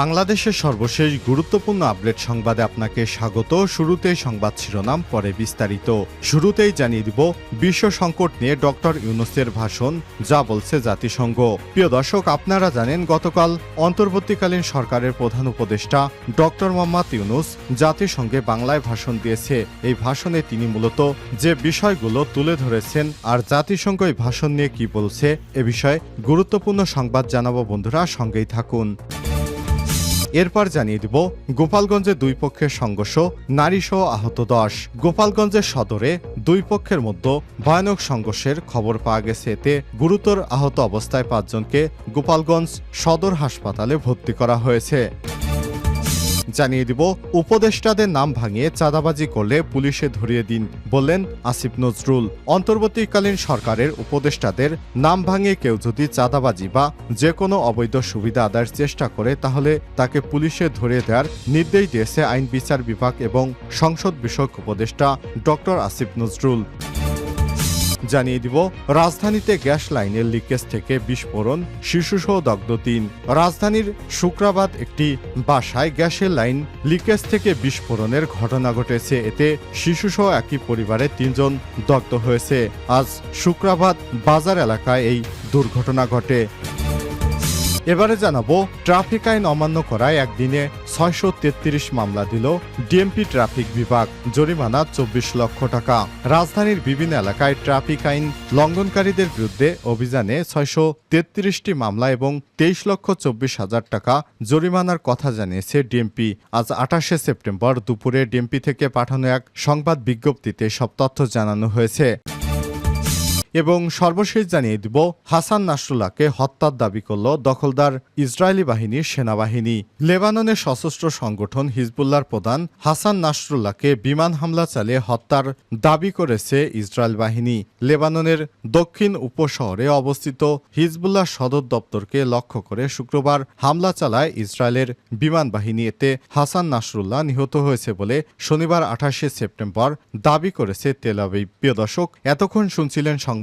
বাংলাদেশের সর্বশেষ গুরুত্বপূর্ণ আপডেট সংবাদে আপনাকে স্বাগত। শুরুতেই সংবাদ শিরোনাম, পরে বিস্তারিত। শুরুতেই জানিয়ে দিব, বিশ্ব সংকট নিয়ে ডক্টর ইউনুসের ভাষণ, যা বলছে জাতিসংঘ। প্রিয় দর্শক, আপনারা জানেন, গতকাল অন্তর্বর্তীকালীন সরকারের প্রধান উপদেষ্টা ডক্টর মোহাম্মদ ইউনুস জাতিসংঘে বাংলায় ভাষণ দিয়েছে। এই ভাষণে তিনি মূলত যে বিষয়গুলো তুলে ধরেছেন আর জাতিসংঘ এই ভাষণ নিয়ে কি বলছে, এ বিষয়ে গুরুত্বপূর্ণ সংবাদ জানাব বন্ধুরা, সঙ্গেই থাকুন। এরপর জানিয়ে দিব, গোপালগঞ্জে দুই পক্ষের সংঘর্ষ নারীসহ আহত দশ। গোপালগঞ্জের সদরে দুই পক্ষের মধ্যে ভয়ানক সংঘর্ষের খবর পাওয়া গেছে। এতে গুরুতর আহত অবস্থায় পাঁচজনকে গোপালগঞ্জ সদর হাসপাতালে ভর্তি করা হয়েছে। জানিয়ে দিব, উপদেষ্টাদের নাম ভাঙিয়ে চাঁদাবাজি করলে পুলিশে ধরিয়ে দিন বললেন আসিফ নজরুল। অন্তর্বর্তীকালীন সরকারের উপদেষ্টাদের নাম ভাঙিয়ে কেউ যদি চাঁদাবাজি বা যে কোনো অবৈধ সুবিধা আদায়ের চেষ্টা করে, তাহলে তাকে পুলিশে ধরিয়ে দেওয়ার নির্দেশ দিয়েছে আইন বিচার বিভাগ এবং সংসদ বিষয়ক উপদেষ্টা ডক্টর আসিফ নজরুল। জানিয়ে দিব, রাজধানীতে গ্যাস লাইনের লিকেজ থেকে বিস্ফোরণ, শিশুসহ দগ্ধ তিন। রাজধানীর শুক্রাবাদ একটি বাসায় গ্যাসের লাইন লিকেজ থেকে বিস্ফোরণের ঘটনা ঘটেছে। এতে শিশুসহ একই পরিবারের তিনজন দগ্ধ হয়েছে। আজ শুক্রাবাদ বাজার এলাকায় এই দুর্ঘটনা ঘটে। এবারে জানাব, ট্রাফিক আইন অমান্য করায় একদিনে ছয়শো তেত্রিশ মামলা দিল ডিএমপি ট্রাফিক বিভাগ, জরিমানা চব্বিশ লক্ষ টাকা। রাজধানীর বিভিন্ন এলাকায় ট্রাফিক আইন লঙ্ঘনকারীদের বিরুদ্ধে অভিযানে ছয়শো তেত্রিশটি মামলা এবং তেইশ লক্ষ চব্বিশ হাজার টাকা জরিমানার কথা জানিয়েছে ডিএমপি। আজ আঠাশে সেপ্টেম্বর দুপুরে ডিএমপি থেকে পাঠানো এক সংবাদ বিজ্ঞপ্তিতে সব তথ্য জানানো হয়েছে। এবং সর্বশেষ জানিয়ে দিব, হাসান নাসরুল্লাহকে হত্যার দাবি করল দখলদার ইসরায়েলি বাহিনীর সেনাবাহিনী। লেবাননের সশস্ত্র সংগঠন হিজবুল্লাহর প্রধান হাসান নাসরুল্লাহকে বিমান হামলা চালিয়ে হত্যার দাবি করেছে ইসরায়েল বাহিনী। লেবাননের দক্ষিণ উপশহরে অবস্থিত হিজবুল্লাহ সদর দপ্তরকে লক্ষ্য করে শুক্রবার হামলা চালায় ইসরায়েলের বিমান বাহিনী। এতে হাসান নাসরুল্লাহ নিহত হয়েছে বলে শনিবার আঠাশে সেপ্টেম্বর দাবি করেছে তেল আবিব। প্রিয় দর্শক, এতক্ষণ শুনছিলেন সংবাদ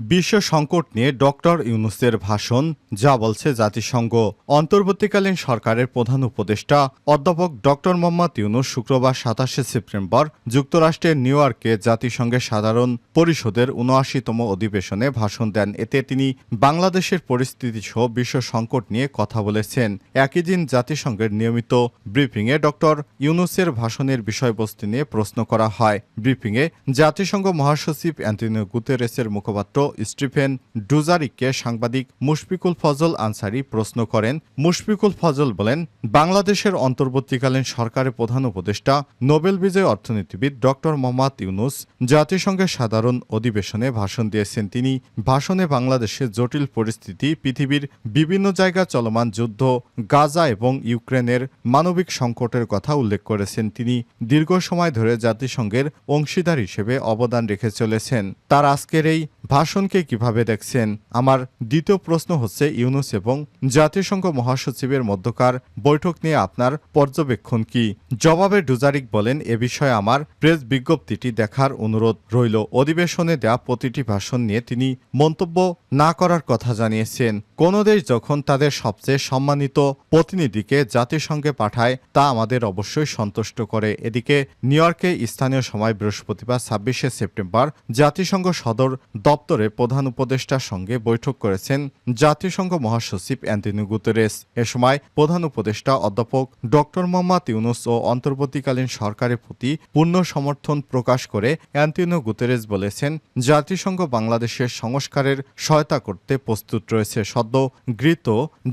বিশ্ব সংকট নিয়ে ডক্টর ইউনুসের ভাষণ, যা বলছে জাতিসংঘ। অন্তর্বর্তীকালীন সরকারের প্রধান উপদেষ্টা অধ্যাপক ডক্টর মোহাম্মদ ইউনুস শুক্রবার সাতাশে সেপ্টেম্বর যুক্তরাষ্ট্রের নিউ ইয়র্কে জাতিসংঘের সাধারণ পরিষদের উনআশিতম অধিবেশনে ভাষণ দেন। এতে তিনি বাংলাদেশের পরিস্থিতি সহ বিশ্ব সংকট নিয়ে কথা বলেছেন। একই দিন জাতিসংঘের নিয়মিত ব্রিফিংয়ে ডক্টর ইউনুসের ভাষণের বিষয়বস্তু নিয়ে প্রশ্ন করা হয়। ব্রিফিংয়ে জাতিসংঘ মহাসচিব অ্যান্টনিও গুতেরেসের মুখপাত্র স্টিফেন ডুজারিককে সাংবাদিক মুশফিকুল ফজল আনসারি প্রশ্ন করেন, মুশফিকুল ফজল বলেন, বাংলাদেশের অন্তর্বর্তীকালীন সরকারের প্রধান উপদেষ্টা, নোবেল বিজয় অর্থনীতিবিদ ডক্টর মোহাম্মদ ইউনুস জাতিসংঘের সাধারণ অধিবেশনে ভাষণ দিয়েছেন। তিনি, ভাষণে বাংলাদেশের জটিল পরিস্থিতি, পৃথিবীর বিভিন্ন জায়গায় চলমান যুদ্ধ, গাজা এবং ইউক্রেনের মানবিক সংকটের কথা উল্লেখ করেছেন। তিনি দীর্ঘ সময় ধরে জাতিসংঘের অংশীদার হিসেবে অবদান রেখে চলেছেন। তার আজকের এই ভাষণকে কীভাবে দেখছেন? আমার দ্বিতীয় প্রশ্ন হচ্ছে ইউনুস এবং জাতিসংঘ মহাসচিবের মধ্যকার বৈঠক নিয়ে আপনার পর্যবেক্ষণ কি? জবাবে ডুজারিক বলেন, এ বিষয়ে আমার প্রেস বিজ্ঞপ্তিটি দেখার অনুরোধ রইল। অধিবেশনে দেয়া প্রতিটি ভাষণ নিয়ে তিনি মন্তব্য না করার কথা জানিয়েছেন। কোন দেশ যখন তাদের সবচেয়ে সম্মানিত প্রতিনিধিকে জাতিসংঘে পাঠায়, তা আমাদের অবশ্যই সন্তুষ্ট করে। এদিকে, নিউ ইয়র্কে স্থানীয় সময় বৃহস্পতিবার ছাব্বিশে সেপ্টেম্বর জাতিসংঘ সদর দপ্তরে প্রধান উপদেষ্টার সঙ্গে বৈঠক করেছেন জাতিসংঘ মহাসচিব অ্যান্টনি গুতেরেস। এ সময় প্রধান উপদেষ্টা অধ্যাপক ডক্টর মোহাম্মদ ইউনুস ও অন্তর্বর্তীকালীন সরকারের প্রতি পূর্ণ সমর্থন প্রকাশ করে অ্যান্টনিও গুতেরেস বলেছেন, জাতিসংঘ বাংলাদেশের সংস্কারের সহায়তা করতে প্রস্তুত রয়েছে সদ্য গৃহীত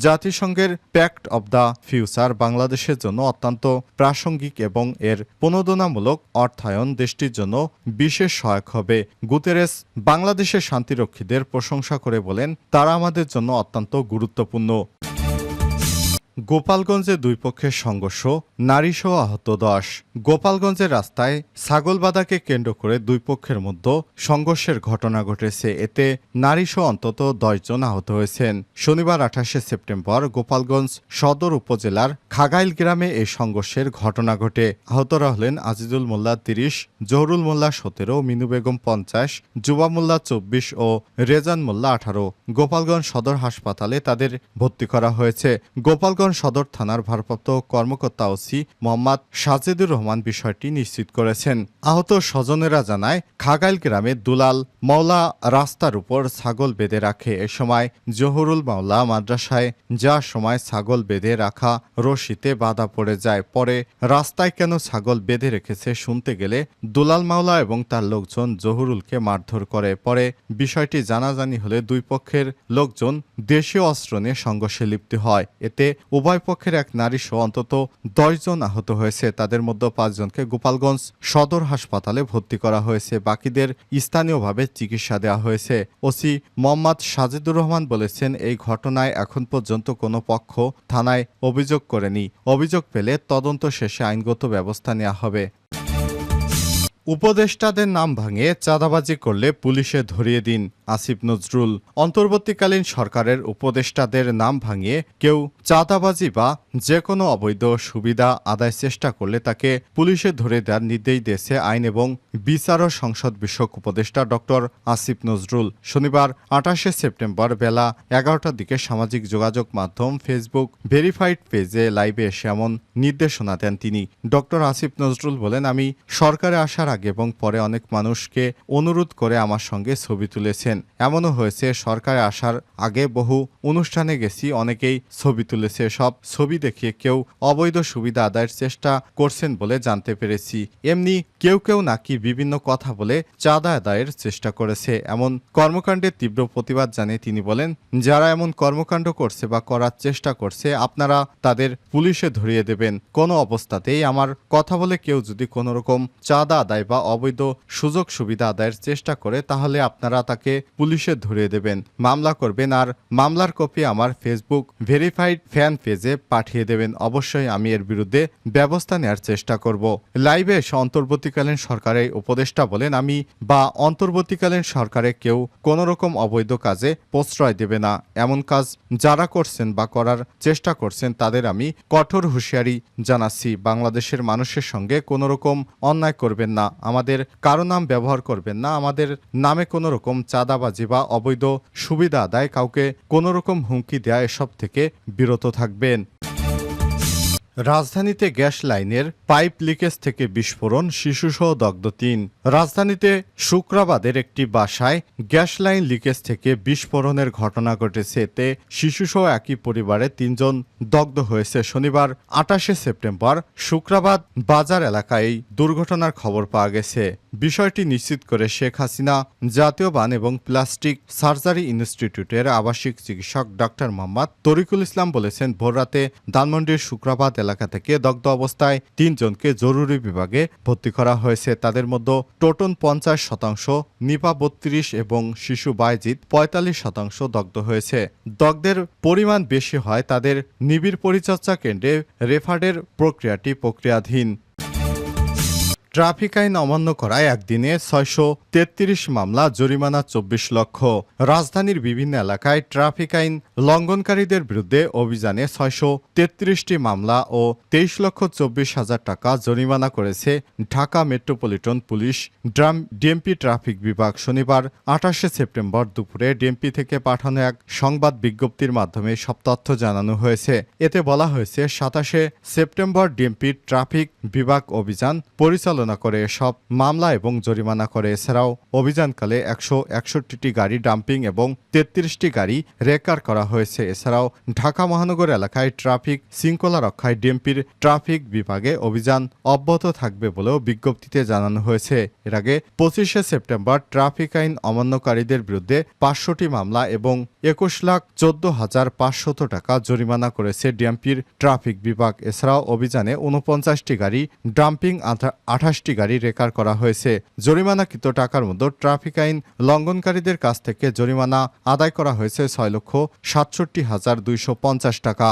জাতিসংঘের প্যাক্ট অব দ্য ফিউচার বাংলাদেশের জন্য অত্যন্ত প্রাসঙ্গিক এবং এর প্রণোদনামূলক অর্থায়ন দেশটির জন্য বিশেষ সহায়ক হবে। গুতেরেস, বাংলাদেশের শান্তিরক্ষীদের প্রশংসা করে বলেন তারা আমাদের জন্য অত্যন্ত গুরুত্বপূর্ণ। গোপালগঞ্জে দুই পক্ষের সংঘর্ষ, নারীসহ আহত দশ। গোপালগঞ্জের রাস্তায় ছাগলবাদাকে কেন্দ্র করে দুই পক্ষের মধ্যে সংঘর্ষের ঘটনা ঘটেছে। এতে নারীসহ অন্তত দশজন আহত হয়েছেন। শনিবার আঠাশে সেপ্টেম্বর গোপালগঞ্জ সদর উপজেলার খাগাইল গ্রামে এই সংঘর্ষের ঘটনা ঘটে। আহতরা হলেন আজিজুল মোল্লা তিরিশ, জহরুল মোল্লা সতেরো, মিনু বেগম পঞ্চাশ যুবা মোল্লা চব্বিশ ও রেজান মোল্লা আঠারো। গোপালগঞ্জ সদর হাসপাতালে তাদের ভর্তি করা হয়েছে। গোপালগঞ্জ সদর থানার ভারপ্রাপ্ত কর্মকর্তা ওসি মোহাম্মদ সাজেদুর রহমান বিষয়টি নিশ্চিত করেছেন। আহত স্বজনেরা জানায়, খাগাইল গ্রামে দুলাল মাওলা রাস্তার উপর ছাগল বেঁধে রাখে। এ সময় জহুরুল মাওলা মাদ্রাসায় যা সময় ছাগল বেঁধে রাখা রশিতে বাধা পড়ে যায়। পরে রাস্তায় কেন ছাগল বেঁধে রেখেছে শুনতে গেলে দুলাল মাওলা এবং তার লোকজন জহুরুলকে মারধর করে। পরে বিষয়টি জানাজানি হলে দুই পক্ষের লোকজন দেশীয় অস্ত্র নিয়ে সংঘর্ষে লিপ্ত হয়। এতে উভয় পক্ষের এক নারী সহ অন্তত দশজন আহত হয়েছে। তাদের মধ্যে পাঁচজনকে গোপালগঞ্জ সদর হাসপাতালে ভর্তি করা হয়েছে। বাকিদের স্থানীয়ভাবে চিকিৎসা দেওয়া হয়েছে। ওসি মোহাম্মদ সাজিদুর রহমান বলেছেন, এই ঘটনায় এখন পর্যন্ত কোনো পক্ষ থানায় অভিযোগ করেনি। অভিযোগ পেলে তদন্ত শেষে আইনগত ব্যবস্থা নেওয়া হবে। উপদেষ্টাদের নাম ভাঙে চাঁদাবাজি করলে পুলিশে ধরিয়ে দিন। আসিফ নজরুল, অন্তর্বর্তীকালীন সরকারের উপদেষ্টাদের নাম ভাঙিয়ে কেউ চাঁদাবাজি বা যে কোনো অবৈধ সুবিধা আদায় চেষ্টা করলে তাকে পুলিশে ধরে দেওয়ার নির্দেশ দিয়েছে আইন এবং বিচার ও সংসদ বিষয়ক উপদেষ্টা ডক্টর আসিফ নজরুল। শনিবার, আঠাশে সেপ্টেম্বর বেলা এগারোটার দিকে সামাজিক যোগাযোগ মাধ্যম ফেসবুক ভেরিফাইড পেজে লাইভে এসে এমন নির্দেশনা দেন তিনি। ডক্টর আসিফ নজরুল বলেন, আমি সরকারে আসার আগে এবং পরে অনেক মানুষকে অনুরোধ করে আমার সঙ্গে ছবি তুলেছেন। এমনও হয়েছে, সরকারে আসার আগে বহু অনুষ্ঠানে গেছি, অনেকেই ছবি তুলেছে, সব ছবি দেখিয়ে কেউ অবৈধ সুবিধা আদায়ের চেষ্টা করছেন বলে জানতে পেরেছি। এমনি কেউ কেউ নাকি বিভিন্ন কথা বলে চাঁদা আদায়ের চেষ্টা করেছে। এমন কর্মকাণ্ডের তীব্র প্রতিবাদ জানিয়ে তিনি বলেন, যারা এমন কর্মকাণ্ড করছে বা করার চেষ্টা করছে, আপনারা তাদের পুলিশে ধরিয়ে দেবেন। কোনো অবস্থাতেই আমার কথা বলে কেউ যদি কোনো রকম চাঁদা আদায় বা অবৈধ সুযোগ সুবিধা আদায়ের চেষ্টা করে, তাহলে আপনারা তাকে পুলিশে ধরিয়ে দেবেন। মামলা করবেন আর মামলার কপি আমার ফেসবুক ভেরিফাইড ফ্যান পেজে পাঠিয়ে দেবেন। অবশ্যই আমি এর বিরুদ্ধে ব্যবস্থা নেওয়ার চেষ্টা করব। লাইভে এসে অন্তর্বর্তীকালীন সরকারের উপদেষ্টা বলেন, আমি বা অন্তর্বর্তীকালীন সরকারে কেউ কোনো রকম অবৈধ কাজে প্রশ্রয় দেবে না। এমন কাজ যারা করছেন বা করার চেষ্টা করছেন, তাদের আমি কঠোর হুঁশিয়ারি জানাচ্ছি। বাংলাদেশের মানুষের সঙ্গে কোনো রকম অন্যায় করবেন না। আমাদের কারও নাম ব্যবহার করবেন না। আমাদের নামে কোনো রকম চাঁদাবাজি বা অবৈধ সুবিধা আদায় কাউকে কোনো রকম হুমকি দেয়া এসব থেকে বিরত থাকবেন। রাজধানীতে গ্যাস লাইনের পাইপ লিকেজ থেকে বিস্ফোরণ, শিশুসহ দগ্ধ তিন। রাজধানীতে শুক্রাবাদের একটি বাসায় গ্যাস লাইন লিকেজ থেকে বিস্ফোরণের ঘটনা ঘটেছে। এতে শিশুসহ একই পরিবারে তিনজন দগ্ধ হয়েছে। শনিবার, আটাশে সেপ্টেম্বর শুক্রাবাদ বাজার এলাকায় দুর্ঘটনার খবর পাওয়া গেছে। বিষয়টি নিশ্চিত করে শেখ হাসিনা জাতীয় বান এবং প্লাস্টিক সার্জারি ইনস্টিটিউটের আবাসিক চিকিৎসক ডক্টর মোহাম্মদ তরিকুল ইসলাম বলেছেন, ভোররাতে ধানমন্ডির শুক্রাবাদ এলাকা থেকে দগ্ধ অবস্থায় তিনজনকে জরুরি বিভাগে ভর্তি করা হয়েছে। তাদের মধ্যে টোটন পঞ্চাশ শতাংশ, নিপা বত্রিশ এবং শিশু বাইজিৎ পঁয়তাল্লিশ শতাংশ দগ্ধ হয়েছে। দগ্ধের পরিমাণ বেশি হয় তাদের নিবিড় পরিচর্যা কেন্দ্রে রেফার্ডের প্রক্রিয়াটি প্রক্রিয়াধীন। ট্রাফিক আইন অমান্য করায় একদিনে ছয়শো তেত্রিশ মামলা জরিমানা চব্বিশ লক্ষ। রাজধানীর বিভিন্ন এলাকায় ট্রাফিক আইন লঙ্ঘনকারীদের বিরুদ্ধে অভিযানে ছয়শো তেত্রিশটি মামলা ও তেইশ লক্ষ চব্বিশ হাজার টাকা জরিমানা করেছে ঢাকা মেট্রোপলিটন পুলিশ। ড্রাম ডিএমপি ট্রাফিক বিভাগ শনিবার আঠাশে সেপ্টেম্বর দুপুরে ডিএমপি থেকে পাঠানো এক সংবাদ বিজ্ঞপ্তির মাধ্যমে সব তথ্য জানানো হয়েছে। এতে বলা হয়েছে, সাতাশে সেপ্টেম্বর ডিএমপি ট্রাফিক বিভাগ অভিযান পরিচালনা করে সব মামলা এবং জরিমানা করে। এছাড়াও অভিযানকালে একশো একষট্টিটি গাড়ি ডাম্পিং এবং তেত্রিশটি গাড়ি রেকার করা হয়েছে। এছাড়াও ঢাকা মহানগর এলাকায় ট্রাফিক শৃঙ্খলা রক্ষায় ডিএমপির ট্রাফিক বিভাগে অভিযান অব্যাহত থাকবে বলেও বিজ্ঞপ্তিতে জানানো হয়েছে। এর আগে পঁচিশে সেপ্টেম্বর ট্রাফিক আইন অমান্যকারীদের বিরুদ্ধে পাঁচশোটি মামলা এবং একুশ লাখ চোদ্দ হাজার পাঁচশত টাকা জরিমানা করেছে ডিএমপির ট্রাফিক বিভাগ। এছাড়াও অভিযানে উনপঞ্চাশটি গাড়ি ডাম্পিং আঠাশটি গাড়ি রেকার করা হয়েছে। জরিমানাকৃত টাকার মধ্যে ট্রাফিক আইন লঙ্ঘনকারীদের কাছ থেকে জরিমানা আদায় করা হয়েছে ছয় লক্ষ সাতষট্টি হাজার দুইশো পঞ্চাশ টাকা।